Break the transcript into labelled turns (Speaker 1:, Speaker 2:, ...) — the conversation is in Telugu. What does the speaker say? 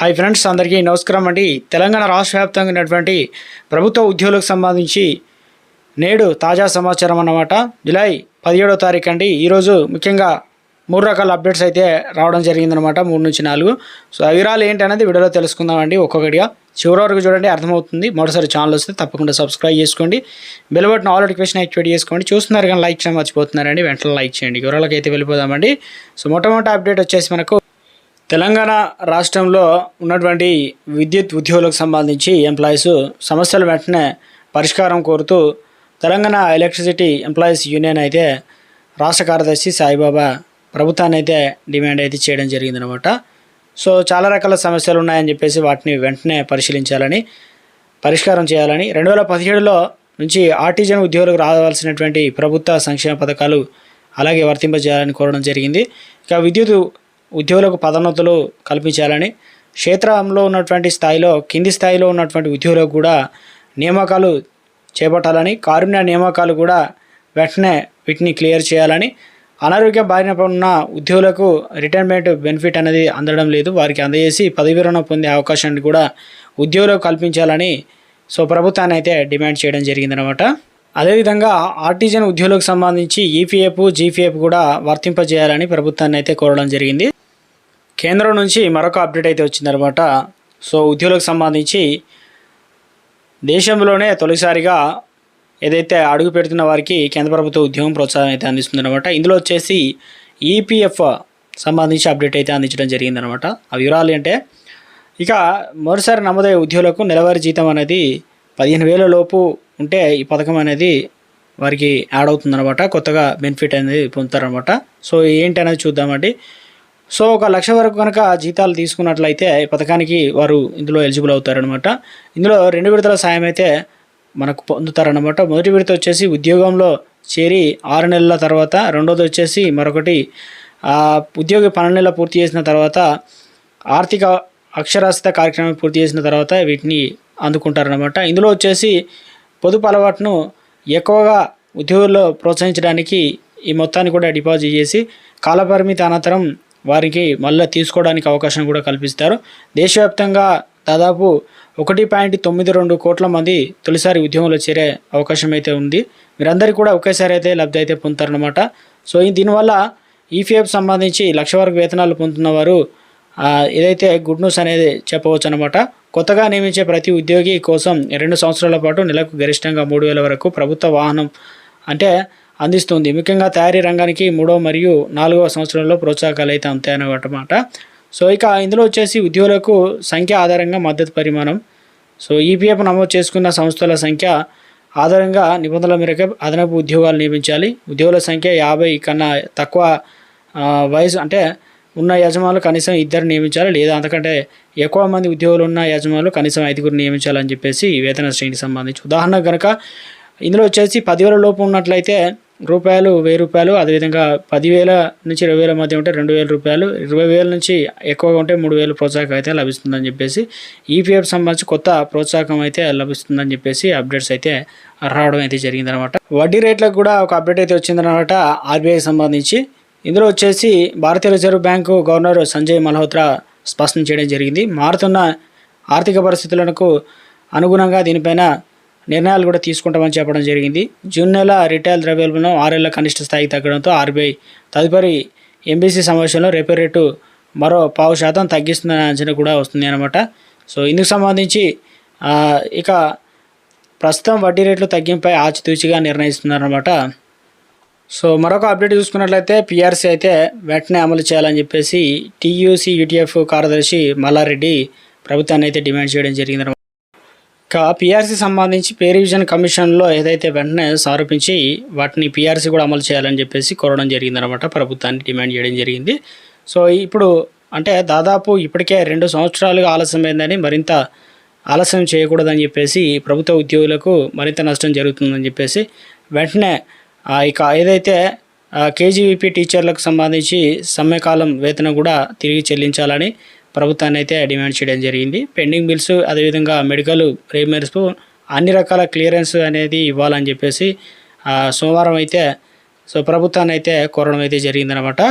Speaker 1: హాయ్ ఫ్రెండ్స్ అందరికీ నమస్కారం అండి. తెలంగాణ రాష్ట్ర వ్యాప్తంగా ఉన్నటువంటి ప్రభుత్వ ఉద్యోగులకు సంబంధించి నేడు తాజా సమాచారం అన్నమాట. జులై పదిహేడో తారీఖు అండి. ఈరోజు ముఖ్యంగా మూడు రకాల అప్డేట్స్ అయితే రావడం జరిగిందనమాట మూడు నుంచి నాలుగు. సో ఆ వివరాలు ఏంటనేది వీడియోలో తెలుసుకుందామండి ఒక్కొక్కటిగా చివరి వరకు చూడండి అర్థమవుతుంది. మొదటిసారి ఛానల్ వస్తే తప్పకుండా సబ్స్క్రైబ్ చేసుకోండి. Bell button all notification activate చేసుకోండి. చూస్తున్నారు కానీ లైక్ చేయడం మర్చిపోతున్నారండి. వెంటనే లైక్ చేయండి. వివరాలకైతే అయితే వెళ్ళిపోదామండి. సో మొట్టమొదటి అప్డేట్ వచ్చేసి మనకు తెలంగాణ రాష్ట్రంలో ఉన్నటువంటి విద్యుత్ ఉద్యోగులకు సంబంధించి ఎంప్లాయీస్ సమస్యలు వెంటనే పరిష్కారం కోరుతూ తెలంగాణ ఎలక్ట్రిసిటీ ఎంప్లాయీస్ యూనియన్ అయితే రాష్ట్ర కార్యదర్శి సాయిబాబా ప్రభుత్వాన్ని అయితే డిమాండ్ అయితే చేయడం జరిగిందనమాట సో చాలా రకాల సమస్యలు ఉన్నాయని చెప్పేసి వాటిని వెంటనే పరిశీలించాలని పరిష్కారం చేయాలని రెండు వేల పదిహేడులో నుంచి ఆర్టిజన్ ఉద్యోగులకు రావాల్సినటువంటి ప్రభుత్వ సంక్షేమ పథకాలు అలాగే వర్తింపజేయాలని కోరడం జరిగింది. ఇక విద్యుత్ ఉద్యోగులకు పదోన్నతులు కల్పించాలని క్షేత్రంలో ఉన్నటువంటి స్థాయిలో కింది స్థాయిలో ఉన్నటువంటి ఉద్యోగులకు కూడా నియామకాలు చేపట్టాలని కారుణ్య నియామకాలు కూడా వెంటనే వీటిని క్లియర్ చేయాలని అనారోగ్య బారిన ఉన్న ఉద్యోగులకు రిటైర్మెంట్ బెనిఫిట్ అనేది అందడం లేదు. వారికి అందజేసి పదవి విరమణ పొందే అవకాశాన్ని కూడా ఉద్యోగులకు కల్పించాలని సో ప్రభుత్వాన్ని అయితే డిమాండ్ చేయడం జరిగిందనమాట అదేవిధంగా ఆర్టిజన్ ఉద్యోగులకు సంబంధించి ఈపీఎఫ్ జీపీఎఫ్ కూడా వర్తింపజేయాలని ప్రభుత్వాన్ని అయితే కోరడం జరిగింది. కేంద్రం నుంచి మరొక అప్డేట్ అయితే వచ్చిందనమాట సో ఉద్యోగులకు సంబంధించి దేశంలోనే తొలిసారిగా ఏదైతే అడుగు పెడుతున్న వారికి కేంద్ర ప్రభుత్వ ఉద్యోగం ప్రోత్సాహం అయితే అందిస్తుందన్నమాట. ఇందులో వచ్చేసి ఈపీఎఫ్ సంబంధించి అప్డేట్ అయితే అందించడం జరిగిందనమాట ఆ వివరాలు అంటే ఇక మరోసారి నమోదయ్యే ఉద్యోగులకు నెలవారీ జీతం అనేది పదిహేను వేల లోపు ఉంటే ఈ పథకం అనేది వారికి యాడ్ అవుతుందన్నమాట. కొత్తగా బెనిఫిట్ అనేది పొందుతారనమాట సో ఏంటి అనేది చూద్దామండి. సో ఒక లక్ష వరకు కనుక జీతాలు తీసుకున్నట్లయితే ఈ పథకానికి వారు ఇందులో ఎలిజిబుల్ అవుతారనమాట ఇందులో రెండు విడతల సాయం అయితే మనకు పొందుతారనమాట మొదటి విడత వచ్చేసి ఉద్యోగంలో చేరి ఆరు నెలల తర్వాత రెండోది వచ్చేసి మరొకటి ఉద్యోగి పన్నెండు నెలలు పూర్తి చేసిన తర్వాత ఆర్థిక అక్షరాస్యత కార్యక్రమం పూర్తి చేసిన తర్వాత వీటిని అందుకుంటారనమాట ఇందులో వచ్చేసి పొదుపు అలవాటును ఎక్కువగా ఉద్యోగుల్లో ప్రోత్సహించడానికి ఈ మొత్తాన్ని కూడా డిపాజిట్ చేసి కాలపరిమితి అనంతరం వారికి మళ్ళీ తీసుకోవడానికి అవకాశం కూడా కల్పిస్తారు. దేశవ్యాప్తంగా దాదాపు ఒకటి పాయింట్ తొమ్మిది రెండు కోట్ల మంది తొలిసారి ఉద్యోగంలో చేరే అవకాశం అయితే ఉంది. మీరందరికీ కూడా ఒకేసారి అయితే లబ్ధి అయితే పొందుతారనమాట సో ఈ దీనివల్ల ఈపీఎఫ్ సంబంధించి లక్ష వరకు వేతనాలు పొందుతున్న వారు ఏదైతే గుడ్ న్యూస్ అనేది చెప్పవచ్చు అనమాట కొత్తగా నియమించే ప్రతి ఉద్యోగి కోసం రెండు సంవత్సరాల పాటు నెలకు గరిష్టంగా మూడు వేల వరకు ప్రభుత్వ వాహనం అంటే అందిస్తుంది. ముఖ్యంగా తయారీ రంగానికి మూడో మరియు నాలుగవ సంవత్సరంలో ప్రోత్సాహకాలు అయితే ఉంటాయన్నమాట సో ఇక ఇందులో వచ్చేసి ఉద్యోగులకు సంఖ్య ఆధారంగా మద్దతు పరిమాణం. సో ఈపీఎఫ్ నమోదు చేసుకున్న సంస్థల సంఖ్య ఆధారంగా నిబంధనల మేరకు అదనపు ఉద్యోగాలు నియమించాలి. ఉద్యోగుల సంఖ్య యాభై కన్నా తక్కువ వయసు అంటే ఉన్న యజమానులు కనీసం ఇద్దరు నియమించాలి లేదా అంతకంటే ఎక్కువ మంది ఉద్యోగులు ఉన్న యజమానులు కనీసం ఐదుగురు నియమించాలని చెప్పేసి వేతన శ్రేణికి సంబంధించి. ఉదాహరణ కనుక ఇందులో వచ్చేసి పదివేల లోపు ఉన్నట్లయితే రూపాయలు వెయ్యి రూపాయలు అదేవిధంగా పదివేల నుంచి ఇరవై వేల మధ్య ఉంటే రెండు వేల రూపాయలు ఇరవై వేల నుంచి ఎక్కువగా ఉంటే మూడు వేలు ప్రోత్సాహకం అయితే లభిస్తుందని చెప్పేసి ఈపీఎఫ్ సంబంధించి కొత్త ప్రోత్సాహకం అయితే లభిస్తుందని చెప్పేసి అప్డేట్స్ అయితే రావడం అయితే జరిగిందనమాట వడ్డీ రేట్లకు కూడా ఒక అప్డేట్ అయితే వచ్చిందనమాట ఆర్బీఐ సంబంధించి. ఇందులో వచ్చేసి భారతీయ reserve bank governor Sanjay Malhotra స్పష్టం చేయడం జరిగింది. మారుతున్న ఆర్థిక పరిస్థితులకు అనుగుణంగా దీనిపైన నిర్ణయాలు కూడా తీసుకుంటామని చెప్పడం జరిగింది. జూన్ నెల రిటైల్ ద్రవ్యోల్బణం ఆరేళ్ళ కనిష్ట స్థాయికి తగ్గడంతో ఆర్బీఐ తదుపరి ఎంబీసీ సమావేశంలో రెపో రేటు మరో పావు శాతం తగ్గిస్తుందనే అంచనా కూడా వస్తుంది అనమాట సో ఇందుకు సంబంధించి ఇక ప్రస్తుతం వడ్డీ రేట్లు తగ్గింపై ఆచితూచిగా నిర్ణయిస్తున్నారన్నమాట. సో మరొక అప్డేట్ చూసుకున్నట్లయితే పిఆర్సీ అయితే వెంటనే అమలు చేయాలని చెప్పేసి టీయూసీ యూటీఎఫ్ కార్యదర్శి మల్లారెడ్డి ప్రభుత్వాన్ని అయితే డిమాండ్ చేయడం జరిగింది ఇక పీఆర్సీ సంబంధించి పే రివిజన్ కమిషన్లో ఏదైతే వెంటనే సారూపించి వాటిని పిఆర్సీ కూడా అమలు చేయాలని చెప్పేసి కోరడం జరిగిందనమాట ప్రభుత్వాన్ని డిమాండ్ చేయడం జరిగింది. సో ఇప్పుడు అంటే దాదాపు ఇప్పటికే రెండు సంవత్సరాలుగా ఆలస్యమైందని మరింత ఆలస్యం చేయకూడదని చెప్పేసి ప్రభుత్వ ఉద్యోగులకు మరింత నష్టం జరుగుతుందని చెప్పేసి వెంటనే ఇక ఏదైతే కేజీవీపీ టీచర్లకు సంబంధించి సమ్మెకాలం వేతనం కూడా తిరిగి చెల్లించాలని ప్రభుత్వాన్ని అయితే డిమాండ్ చేయడం జరిగింది. పెండింగ్ బిల్స్ అదేవిధంగా మెడికల్ ప్రీమియర్స్ అన్ని రకాల క్లియరెన్స్ అనేది ఇవ్వాలని చెప్పేసి సోమవారం అయితే సో ప్రభుత్వాన్ని అయితే కోరడం అయితే జరిగిందనమాట